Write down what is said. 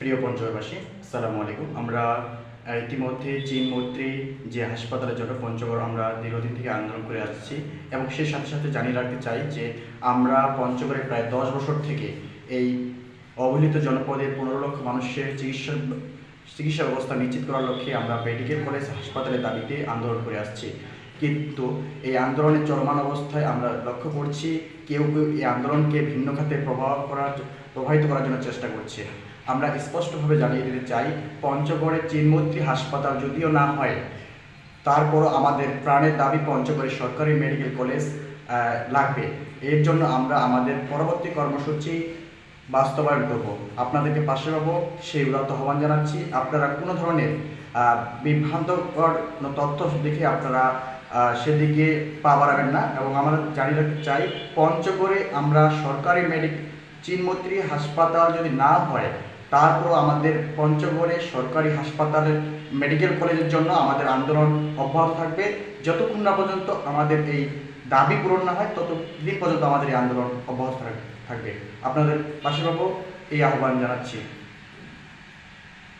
প্রিয় পঞ্চগড়বাসী, আসসালামু আলাইকুম। আমরা ইতিমধ্যে চীন মৈত্রী যে হাসপাতালের জন্য পঞ্চগড় আমরা দীর্ঘদিন থেকে আন্দোলন করে আসছি এবং সেই সাথে সাথে জানিয়ে রাখতে চাই যে আমরা পঞ্চগড়ে প্রায় দশ বছর থেকে এই অবহেলিত জনপদের পনেরো লক্ষ মানুষের চিকিৎসা চিকিৎসা ব্যবস্থা নিশ্চিত করার লক্ষ্যে আমরা মেডিকেল কলেজ হাসপাতালের দাবিতে আন্দোলন করে আসছি। কিন্তু এই আন্দোলনের চলমান অবস্থায় আমরা লক্ষ্য করছি কেউ কেউ এই আন্দোলনকে ভিন্ন খাতে প্রভাব করার প্রভাবিত করার জন্য চেষ্টা করছে। আমরা স্পষ্টভাবে জানিয়ে দিতে চাই, পঞ্চগড়ের চিনমৈত্রী হাসপাতাল যদিও না হয়, তারপরও আমাদের প্রাণের দাবি পঞ্চগড়ের সরকারি মেডিকেল কলেজ লাগবে। এর জন্য আমরা আমাদের পরবর্তী কর্মসূচি বাস্তবায়ন করব। আপনাদেরকে পাশে পাবো, সেই উদাত্ত আহ্বান জানাচ্ছি। আপনারা কোনো ধরনের বিভ্রান্তকর তথ্য দেখে আপনারা সেদিকে পা বাড়াবেন না এবং আমরা জানিয়ে রাখতে চাই পঞ্চগড়ে আমরা সরকারি মেডিক চিনমৈত্রী হাসপাতাল যদি না হয় তারপর আমাদের পঞ্চগড়ে সরকারি হাসপাতালের মেডিকেল কলেজের জন্য আমাদের আন্দোলন অব্যাহত থাকবে। যতক্ষণ না পর্যন্ত আমাদের এই দাবি পূরণ না হয়, ততদিন পর্যন্ত আমাদের এই আন্দোলন অব্যাহত থাক- থাকবে। আপনাদের পাশে পাবো এই আহ্বান জানাচ্ছি।